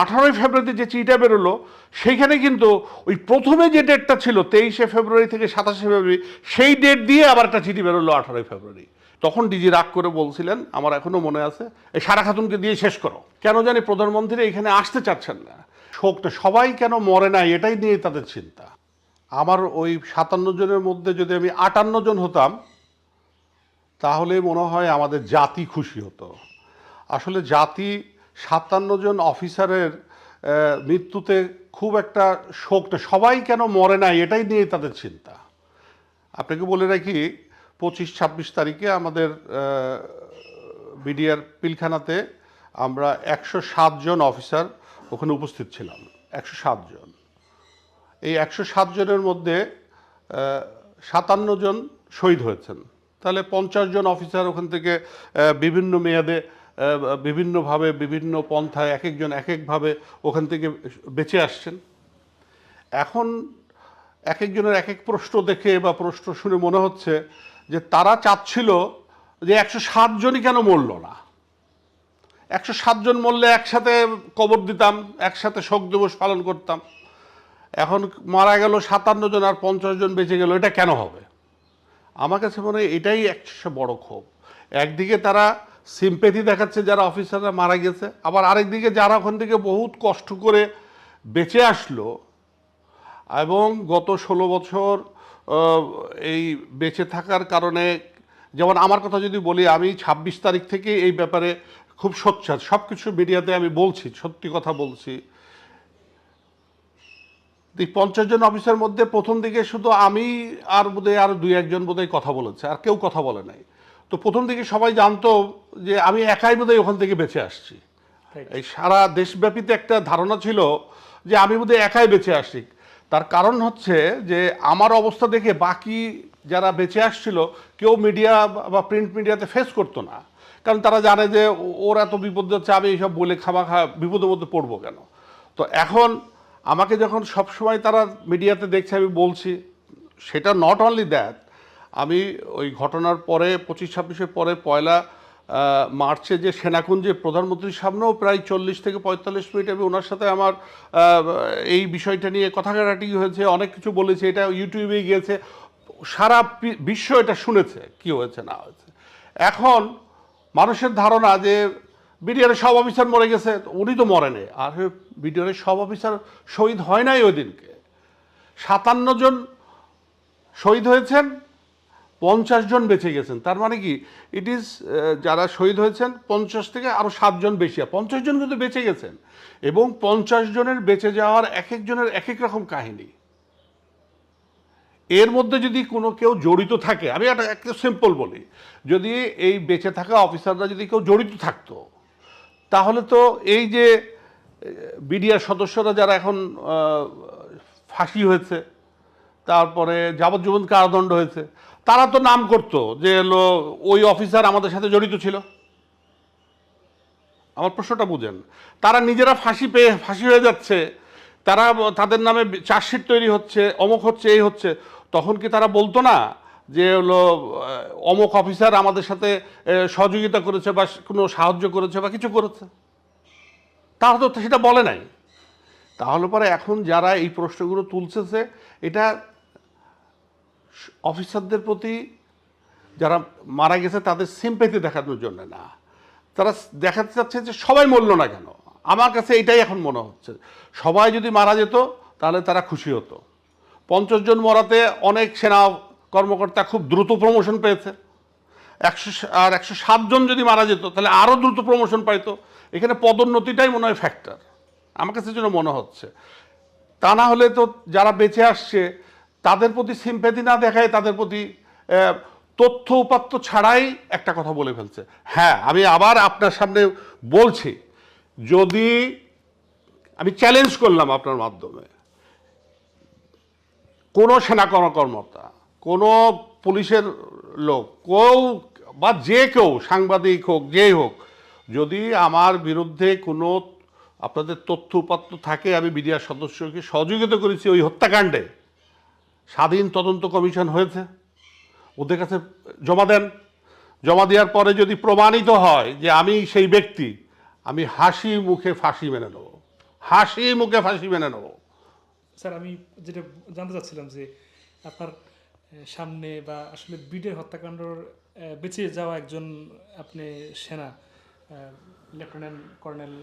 আঠারোই ফেব্রুয়ারিতে যে চিঠিটা বেরোলো, সেইখানে কিন্তু ওই প্রথমে যে ডেটটা ছিল, তেইশে ফেব্রুয়ারি থেকে সাতাশে ফেব্রুয়ারি, সেই ডেট দিয়ে আবার একটা চিঠি বেরোলো আঠারোই ফেব্রুয়ারি। তখন ডিজি রাগ করে বলছিলেন, আমার এখনও মনে আছে, এই সারা খাতুনকে দিয়ে শেষ করো। কেন জানি প্রধানমন্ত্রী এখানে আসতে চাচ্ছেন না। শোকটা সবাই কেন মরে না, এটাই নিয়ে তাদের চিন্তা। আমার ওই সাতান্ন জনের মধ্যে যদি আমি আটান্ন জন হতাম, তাহলে মনে হয় আমাদের জাতি খুশি হতো। আসলে জাতি সাতান্ন জন অফিসারের মৃত্যুতে খুব একটা শোকটা সবাই কেন মরে নাই এটাই নিয়ে তাদের চিন্তা। আপনাকে বলে রাখি, পঁচিশ, ছাব্বিশ তারিখে আমাদের বিডিআর পিলখানাতে আমরা একশো জন অফিসার ওখানে উপস্থিত ছিলাম। একশো জন। এই একশো জনের মধ্যে সাতান্ন জন শহীদ হয়েছেন। তাহলে পঞ্চাশ জন অফিসার ওখান থেকে বিভিন্ন মেয়াদে বিভিন্নভাবে, বিভিন্ন পন্থায় এক একজন এক একভাবে ওখান থেকে বেঁচে আসছেন। এখন এক একজনের এক এক প্রশ্ন দেখে বা প্রশ্ন শুনে মনে হচ্ছে যে তারা চাচ্ছিল যে একশো সাতজনই কেন মরল না। একশো সাতজন মরলে একসাথে কবর দিতাম, একসাথে শোক দিবস পালন করতাম। এখন মারা গেল সাতান্ন জন আর পঞ্চাশ জন বেঁচে গেল, এটা কেন হবে? আমার কাছে মনে হয় এটাই একটা বড় ক্ষোভ। একদিকে তারা সিম্পেথি দেখাচ্ছে যারা অফিসাররা মারা গেছে। আবার আরেকদিকে যারা ওখান থেকে বহুত কষ্ট করে বেঁচে আসলো এবং গত ষোলো বছর এই বেঁচে থাকার কারণে, যেমন আমার কথা যদি বলি, আমি ছাব্বিশ তারিখ থেকে এই ব্যাপারে খুব সোচ্চার। সব কিছু মিডিয়াতে আমি বলছি, সত্যি কথা বলছি। পঞ্চাশ জন অফিসের মধ্যে প্রথম দিকে শুধু আমি আর বোধহয় আর দুই একজন বোধহয় কথা বলেছে, আর কেউ কথা বলে নাই। তো প্রথম দিকে সবাই জানতো যে আমি একাই বোধহয় ওখান থেকে বেঁচে আসছি। এই সারা দেশব্যাপীতে একটা ধারণা ছিল যে আমি বোধহয় একাই বেঁচে আসছি। তার কারণ হচ্ছে যে আমার অবস্থা দেখে বাকি যারা বেঁচে আসছিল কেউ মিডিয়া বা প্রিন্ট মিডিয়াতে ফেস করতো না। কারণ তারা জানে যে ওর এত বিপদ হচ্ছে আমি এইসব বলে খামা খা বিপদের মধ্যে পড়ব কেন? তো এখন আমাকে যখন সবসময় তারা মিডিয়াতে দেখছে আমি বলছি সেটা নট অনলি দ্যাট আমি ওই ঘটনার পরে, পঁচিশ ছাব্বিশের পরে, পয়লা মার্চে যে সেনাকুঞ্জে প্রধানমন্ত্রীর সামনেও প্রায় চল্লিশ থেকে পঁয়তাল্লিশ মিনিট আমি ওনার সাথে আমার এই বিষয়টা নিয়ে কথা কাটাকাটি হয়েছে, অনেক কিছু বলেছে, এটা ইউটিউবে গিয়েছে, সারা বিশ্ব এটা শুনেছে, কি হয়েছে, না হয়েছে। এখন মানুষের ধারণা যে বিডিআরের সব অফিসার মরে গেছে, উনি তো মরেনি। আর বিডিআরের সব অফিসার শহীদ হয় নাই ওই দিনকে। সাতান্ন জন শহীদ হয়েছেন পঞ্চাশ জন বেঁচে গেছেন। তার মানে কি? ইট ইজ যারা শহীদ হয়েছেন, পঞ্চাশ থেকে আরও সাতজন বেশি। পঞ্চাশ জন কিন্তু বেঁচে গেছেন। এবং পঞ্চাশ জনের বেঁচে যাওয়ার এক একজনের এক এক রকম কাহিনী। এর মধ্যে যদি কোনো কেউ জড়িত থাকে, আমি একটা একটা সিম্পল বলি। যদি এই বেঁচে থাকা অফিসাররা যদি কেউ জড়িত থাকতো, তাহলে তো এই যে বিডিআর সদস্যরা যারা এখন ফাঁসি হয়েছে, তারপরে যাবজ্জীবন কারাদণ্ড হয়েছে তারা তো নাম করতো যে এলো ওই অফিসার আমাদের সাথে জড়িত ছিল। আমার প্রশ্নটা বুঝেন। তারা নিজেরা ফাঁসি পেয়ে ফাঁসি হয়ে যাচ্ছে, তারা তাদের নামে চার্জশিট তৈরি হচ্ছে, অমুক হচ্ছে, এই হচ্ছে, তখন কি তারা বলতো না যে হলো অমুক অফিসার আমাদের সাথে সহযোগিতা করেছে বা কোনো সাহায্য করেছে বা কিছু করেছে? তারা তো সেটা বলে নাই। তাহলে পরে এখন যারা এই প্রশ্নগুলো তুলছেছে এটা অফিসারদের প্রতি যারা মারা গেছে তাদের সিম্পেথি দেখানোর জন্য না। তারা দেখাতে চাচ্ছে যে সবাই মরল না কেন? আমার কাছে এটাই এখন মনে হচ্ছে। সবাই যদি মারা যেত, তাহলে তারা খুশি হতো। পঞ্চাশ জন মরাতে অনেক সেনা কর্মকর্তা খুব দ্রুত প্রমোশন পেয়েছে। একশো আর একশ সাত জন যদি মারা যেত, তাহলে আরও দ্রুত প্রমোশন পাইতো। এখানে পদোন্নতিটাই মনে হয় ফ্যাক্টর আমার কাছে যেন মনে হচ্ছে। তা না হলে তো যারা বেঁচে আসছে তাদের প্রতি সিম্প্যাথি না দেখায়, তাদের প্রতি তথ্য উপাত্ত ছাড়াই একটা কথা বলে ফেলছে। হ্যাঁ আমি আবার আপনার সামনে বলছি, যদি আমি চ্যালেঞ্জ করলাম আপনার মাধ্যমে, কোনো সেনা কর্মকর্তা, কোনো পুলিশের লোক, কেউ বা যে কেউ, সাংবাদিক হোক, যেই হোক, যদি আমার বিরুদ্ধে কোনো আপনাদের তথ্য উপাত্ত থাকে, আমি বিডিআর সদস্যকে সহযোগিতা করেছি ওই হত্যাকাণ্ডে স্বাধীন তদন্ত কমিশন হয়েছে। ওদের কাছে জমা দেন। জমা দেওয়ার পরে যদি প্রমাণিত হয় যে আমি সেই ব্যক্তি, আমি হাসি মুখে ফাঁসি মেনে নেব। হাসি মুখে ফাঁসি মেনে নেব। স্যার, আমি যেটা জানতে চাচ্ছিলাম যে আপনার সামনে বা আসলে বিডের হত্যাকাণ্ডর বেঁচে যাওয়া একজন আপনি সেনা লেফটেন্যান্ট কর্নেল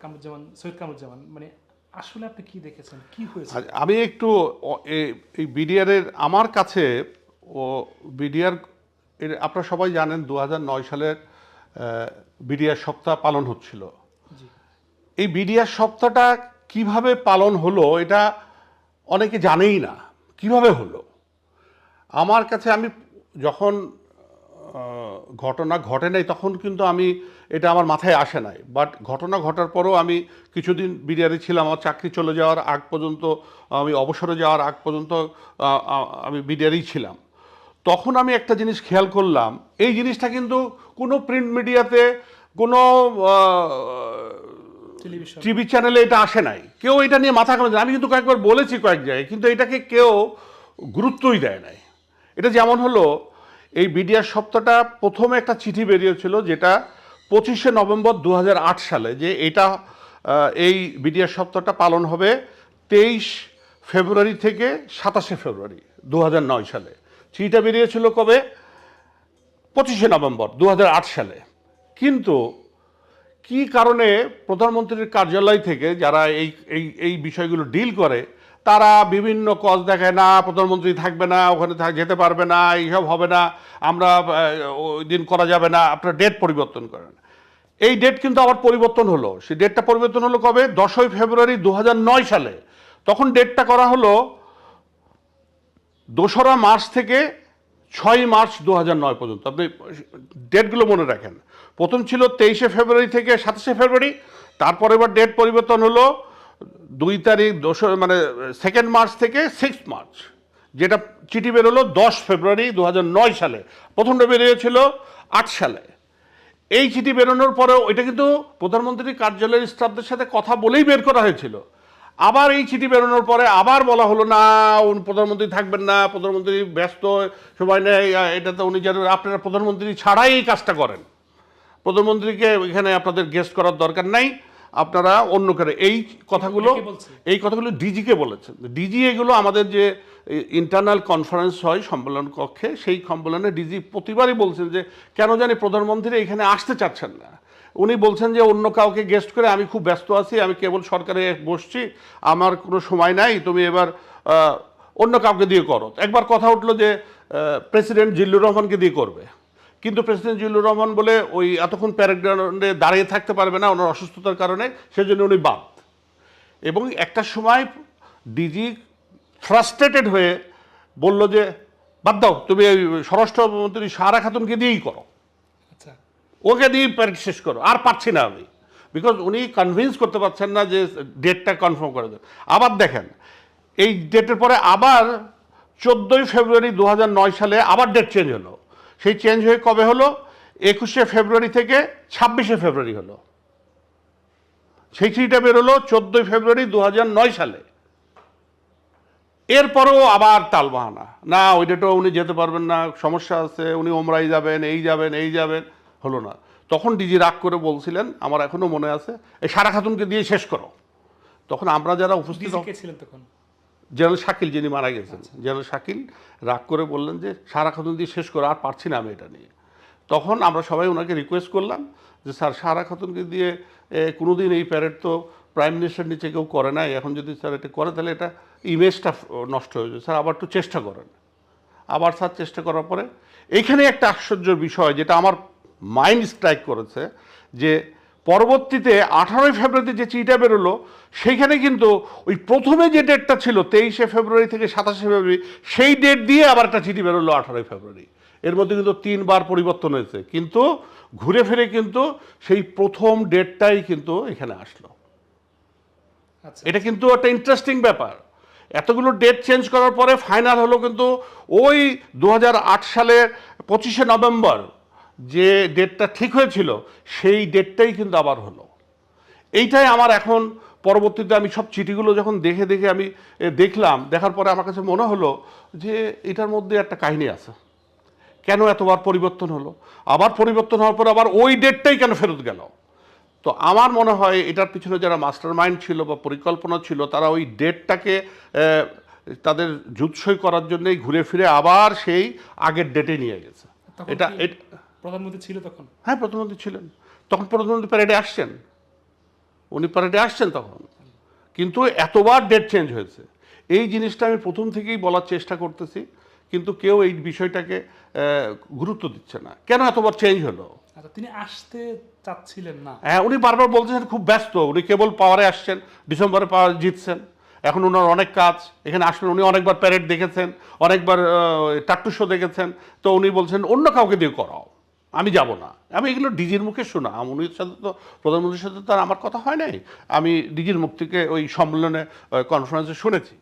কামরুজ্জামান, সৈয়দ কামরুজ্জামান মানে আসলে আপনি কি দেখেছেন? কি হয়েছে? আমি একটু এই বিডিআরের আমার কাছে ও বিডিআর এর আপনারা সবাই জানেন দু নয় সালের বিডিআর সপ্তাহ পালন হচ্ছিল। এই বিডিআর সপ্তাহটা কীভাবে পালন হলো এটা অনেকে জানেই না। কীভাবে হলো? আমার কাছে আমি যখন ঘটনা ঘটে নাই তখন কিন্তু আমি এটা আমার মাথায় আসে নাই। বাট ঘটনা ঘটার পরও আমি কিছুদিন বিরিয়ারি ছিলাম আমার চাকরি চলে যাওয়ার আগ পর্যন্ত আমি অবসরে যাওয়ার আগ পর্যন্ত আমি বিডিয়ারি ছিলাম। তখন আমি একটা জিনিস খেয়াল করলাম এই জিনিসটা কিন্তু কোনো প্রিন্ট মিডিয়াতে কোনো টিভি চ্যানেলে এটা আসে নাই। কেউ এটা নিয়ে মাথা কামাচ্ছে না। আমি কিন্তু কয়েকবার বলেছি কয়েক জায়গায় কিন্তু এটাকে কেউ গুরুত্বই দেয় নাই। এটা যেমন হলো এই বিডিআর সপ্তাহটা প্রথমে একটা চিঠি বেরিয়েছিল যেটা পঁচিশে নভেম্বর দু হাজার আট সালে যে এটা এই বিডিআর সপ্তাহটা পালন হবে তেইশ ফেব্রুয়ারি থেকে সাতাশে ফেব্রুয়ারি দু হাজার নয় সালে। চিঠিটা বেরিয়েছিল কবে? পঁচিশে নভেম্বর দু হাজার আট সালে। কিন্তু কি কারণে প্রধানমন্ত্রীর কার্যালয় থেকে যারা এই এই এই বিষয়গুলো ডিল করে তারা বিভিন্ন কজ দেখায় না, প্রধানমন্ত্রী থাকবে না, ওখানে যেতে পারবে না এইসব হবে না, আমরা ওই দিন করা যাবে না। আপনার ডেট পরিবর্তন করেন। এই ডেট কিন্তু আবার পরিবর্তন হলো। সেই ডেটটা পরিবর্তন হলো কবে? দশই ফেব্রুয়ারি দু হাজার নয় সালে। তখন ডেটটা করা হলো দোসরা মার্চ থেকে ছয় মার্চ দু নয় পর্যন্ত। আপনি ডেটগুলো মনে রাখেন। প্রথম ছিল তেইশে ফেব্রুয়ারি থেকে সাতাশে ফেব্রুয়ারি, তারপর এবার ডেট পরিবর্তন হলো দুই তারিখ দোসরা মানে সেকেন্ড মার্চ থেকে সিক্স মার্চ যেটা চিঠি বেরোলো দশ ফেব্রুয়ারি দু নয় সালে। প্রথমটা বেরিয়েছিল আট সালে। এই চিঠি বেরোনোর পরেও এটা কিন্তু প্রধানমন্ত্রীর কার্যালয়ের স্টাফদের সাথে কথা বলেই বের করা হয়েছিল। আবার এই চিঠি বেরোনোর পরে আবার বলা হলো, না প্রধানমন্ত্রী থাকবেন না, প্রধানমন্ত্রী ব্যস্ত, সবাই নেই এটা তো উনি যেন, আপনারা প্রধানমন্ত্রী ছাড়াই এই কাজটা করেন। প্রধানমন্ত্রীকে এখানে আপনাদের গেস্ট করার দরকার নাই। আপনারা অন্য করে এই কথাগুলো এই কথাগুলো ডিজিকে বলেছেন। ডিজি এগুলো আমাদের যে ইন্টারনাল কনফারেন্স হয় সম্মেলন কক্ষে সেই সম্মেলনে ডিজি প্রতিবারই বলছেন যে কেন জানি প্রধানমন্ত্রী এখানে আসতে চাচ্ছেন না। উনি বলছেন যে অন্য কাউকে গেস্ট করে আমি খুব ব্যস্ত আছি আমি কেবল সরকারে বসছি আমার কোনো সময় নাই তুমি এবার অন্য কাউকে দিয়ে করো। একবার কথা উঠল যে প্রেসিডেন্ট জিল্লুর রহমানকে দিয়ে করবে। কিন্তু প্রেসিডেন্ট জিল্লুর রহমান বলে ওই এতক্ষণ প্যারাগ্রাউন্ডে দাঁড়িয়ে থাকতে পারবে না ওনার অসুস্থতার কারণে সেজন্য উনি বাদ। এবং একটা সময় ডিজি ফ্রাস্ট্রেটেড হয়ে বলল যে বাদ দাও তুমি এই স্বরাষ্ট্রমন্ত্রী সারা খাতুনকে দিয়েই করো। আচ্ছা। ওকে দিয়েই প্যারেড শেষ করো আর পারছি না আমি। বিকজ উনি কনভিন্স করতে পারছেন না যে ডেটটা কনফার্ম করে দেন। আবার দেখেন এই ডেটের পরে আবার চোদ্দোই ফেব্রুয়ারি দু হাজার নয় সালে আবার ডেট চেঞ্জ হলো। সেই চেঞ্জ হয়ে কবে হলো? একুশে ফেব্রুয়ারি থেকে ছাব্বিশে ফেব্রুয়ারি হলো। সেই চিঠিটা বেরোলো চোদ্দোই ফেব্রুয়ারি দু সালে। এরপরেও আবার তালবাহানা। না, ওই ডেটও উনি যেতে পারবেন না, সমস্যা আছে, উনি ওমরাই যাবেন, এই যাবেন এই যাবেন, হলো না। তখন ডিজি রাগ করে বলছিলেন, আমার এখনও মনে আছে, এই সারা খাতুনকে দিয়ে শেষ করো। তখন আমরা যারা উপস্থিত ছিলেন তখন? জেনারেল শাকিল যিনি মারা গেছেন জেনারেল শাকিল রাগ করে বললেন যে সারা খাতুন দিয়ে শেষ করো আর পারছি না আমি এটা নিয়ে। তখন আমরা সবাই ওনাকে রিকোয়েস্ট করলাম যে স্যার সারা খাতুনকে দিয়ে কোনোদিন এই প্যারেড তো প্রাইম মিনিস্টার নিচে কেউ করে নাই। এখন যদি স্যার এটা করে তাহলে এটা ইমেজটা নষ্ট হয়ে যাবে। স্যার আবার একটু চেষ্টা করেন। আবার স্যার চেষ্টা করার পরে এইখানে একটা আশ্চর্য বিষয় যেটা আমার মাইন্ড স্ট্রাইক করেছে যে পরবর্তীতে আঠারোই ফেব্রুয়ারিতে যে চিঠিটা বেরোলো সেইখানে কিন্তু ওই প্রথমে যে ডেটটা ছিল তেইশে ফেব্রুয়ারি থেকে সাতাশে ফেব্রুয়ারি সেই ডেট দিয়ে আবার একটা চিঠি বেরোলো আঠারোই ফেব্রুয়ারি। এর মধ্যে কিন্তু তিনবার পরিবর্তন হয়েছে। কিন্তু ঘুরে ফিরে কিন্তু সেই প্রথম ডেটটাই কিন্তু এখানে আসলো। আচ্ছা। এটা কিন্তু একটা ইন্টারেস্টিং ব্যাপার। এতগুলো ডেট চেঞ্জ করার পরে ফাইনাল হলো কিন্তু ওই দু হাজার আট সালের পঁচিশে নভেম্বর যে ডেটটা ঠিক হয়েছিল সেই ডেটটাই কিন্তু আবার হলো। এইটাই আমার এখন পরবর্তীতে আমি সব চিঠিগুলো যখন দেখে দেখে আমি দেখলাম দেখার পরে আমার কাছে মনে হলো যে এটার মধ্যে একটা কাহিনী আছে। কেন এতবার পরিবর্তন হলো? আবার পরিবর্তন হওয়ার পরে আবার ওই ডেটটাই কেন ফেরত গেল? তো আমার মনে হয় এটার পিছনে যারা মাস্টার মাইন্ড ছিল বা পরিকল্পনা ছিল তারা ওই ডেটটাকে তাদের জুৎসই করার জন্যই ঘুরে ফিরে আবার সেই আগের ডেটে নিয়ে গেছে। এটা এটা প্রধানমন্ত্রী ছিল তখন? হ্যাঁ প্রধানমন্ত্রী ছিলেন। তখন প্রধানমন্ত্রী প্যারেডে আসছেন। উনি প্যারেডে আসছেন তখন। কিন্তু এতবার ডেট চেঞ্জ হয়েছে। এই জিনিসটা আমি প্রথম থেকেই বলার চেষ্টা করতেছি কিন্তু কেউ এই বিষয়টাকে গুরুত্ব দিচ্ছে না। কেন এতবার চেঞ্জ হলো? আচ্ছা তিনি আসতে চাচ্ছিলেন না। হ্যাঁ উনি বারবার বলতেছেন খুব ব্যস্ত। উনি কেবল পাওয়ারে আসছেন ডিসেম্বরে পাওয়ার জিতছেন। এখন ওনার অনেক কাজ। এখানে আসলেন উনি অনেকবার প্যারেড দেখেছেন অনেকবার টাট্টু শো দেখেছেন। তো উনি বলছেন অন্য কাউকে দিয়ে করাও। আমি যাব না। আমি এগুলো ডিজির মুখে শোনা। আমনির সাথে তো, প্রধানমন্ত্রীর সাথে তো আর আমার কথা হয় নাই। আমি ডিজির মুখ থেকে ওই সম্মেলনে কনফারেন্সে শুনেছি।